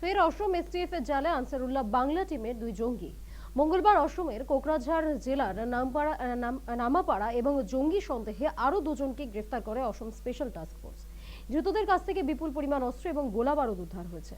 ফের অসম এসটিএফ এর জালে আনসারুল্লাহ বাংলা টিমের দুই জঙ্গি। মঙ্গলবার অসমের কোকরাঝাড় জেলার নামপাড়া নামাপাড়া এবং জঙ্গি সন্দেহে আরও দুজনকে গ্রেফতার করে অসম স্পেশাল টাস্ক ফোর্স। ধৃতদের কাছ থেকে বিপুল পরিমাণ অস্ত্র এবং গোলা বারুদ উদ্ধার হয়েছে।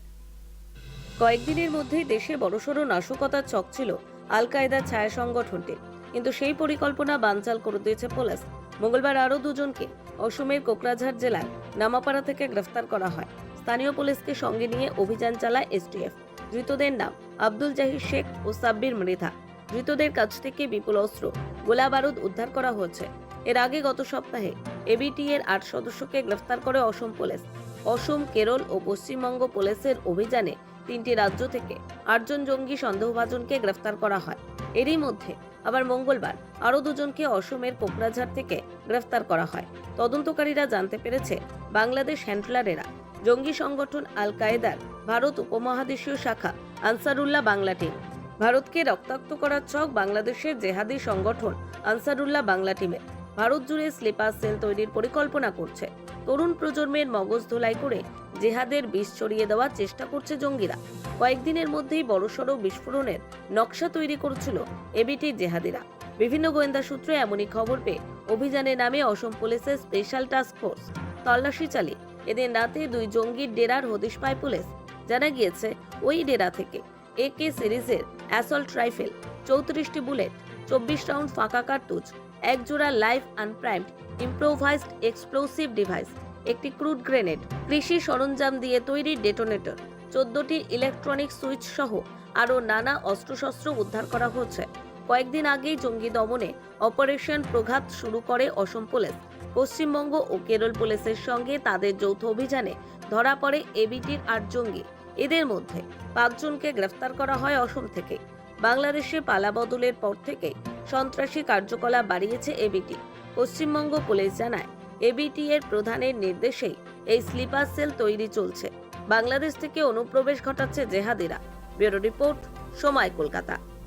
কয়েকদিনের মধ্যেই দেশে বড়সড় নাশকতার চক ছিল আল কায়দার ছায়া সংগঠনটি কিন্তু সেই পরিকল্পনা বানচাল করে দিয়েছে পুলিশ। মঙ্গলবার আরও দুজনকে অসমের কোকরাঝাড় জেলার নামাপাড়া থেকে গ্রেফতার করা হয়। স্থানীয় পুলিশকে সঙ্গে নিয়ে অভিযান চালায় এসটিএফ ধৃতদের নাম আব্দুল জাহির শেখ ও সাব্বির মৃধা। ধৃতদের কাছ থেকে বিপুল অস্ত্র, গোলা বারুদ উদ্ধার করা হয়েছে। এর আগে গত সপ্তাহে এবিটি এর আট সদস্যকে গ্রেফতার করে অসম পুলিশ। অসম, কেরল ও পশ্চিমবঙ্গ পুলিশের অভিযানে তিনটি রাজ্য থেকে আটজন জঙ্গি সন্দেহভাজনকে গ্রেফতার করা হয়। এরই মধ্যে আবার মঙ্গলবার আরও দুজনকে অসমের কোকরাঝাড় থেকে গ্রেফতার করা হয়। তদন্তকারীরা জানতে পেরেছে, বাংলাদেশ হ্যান্ডলারেরা জঙ্গি সংগঠন আল কায়েদার ভারত উপমহাদেশীয় শাখা আনসারুল্লাহ বাংলা টিম। ভারতকে রক্তাক্ত করার ছক বাংলাদেশের জেহাদি সংগঠন আনসারুল্লাহ বাংলা টিমের ভারত জুড়ে স্লিপার সেল তৈরির পরিকল্পনা করছে। তরুণ প্রজন্মের মগজ ধোলাই করে জেহাদের বিষ ছড়িয়ে দেওয়ার চেষ্টা করছে জঙ্গিরা। কয়েকদিনের মধ্যেই বড়সড় বিস্ফোরণের নকশা তৈরি করছিল এবিটি জেহাদিরা। বিভিন্ন গোয়েন্দা সূত্রে এমনই খবর পেয়ে অভিযানে নামে অসম পুলিশের স্পেশাল টাস্ক ফোর্স তল্লাশি চালিয়ে এদিন রাতে দুই জঙ্গির ডেরার হদিশ পায় পুলিশ। জানা গিয়েছে, ওই ডেরা থেকে একে সিরিজের অ্যাসল্ট রাইফেল চৌত্রিশটি বুলেট, চব্বিশ রাউন্ড ফাঁকা কার্তুজ এক জোড়া live unprimed improvised explosive device, একটি ক্রুড গ্রেনেড, কৃষি সরঞ্জাম দিয়ে তৈরি ডেটোনেটর, চোদ্দটি ইলেকট্রনিক সুইচ সহ আরও নানা অস্ত্রশস্ত্র উদ্ধার করা হচ্ছে। কয়েকদিন আগেই জঙ্গি দমনে অপারেশন প্রঘাত শুরু করে অসম পুলিশ। পশ্চিমবঙ্গ ও কেরল পুলিশের সঙ্গে তাদের যৌথ অভিযানে ধরা পড়ে এবিটির আট জঙ্গি। এদের মধ্যে পাঁচজনকে গ্রেফতার করা হয় অসম থেকে। বাংলাদেশে পালাবদলের পর থেকে সন্ত্রাসী কার্যকলাপ বাড়িয়েছে এবিটি। পশ্চিমবঙ্গ পুলিশ জানায়, এবিটি এর প্রধানের নির্দেশেই এই স্লিপার সেল তৈরি চলছে। বাংলাদেশ থেকে অনুপ্রবেশ ঘটাচ্ছে জেহাদিরা। ব্যুরো রিপোর্ট, সময় কলকাতা।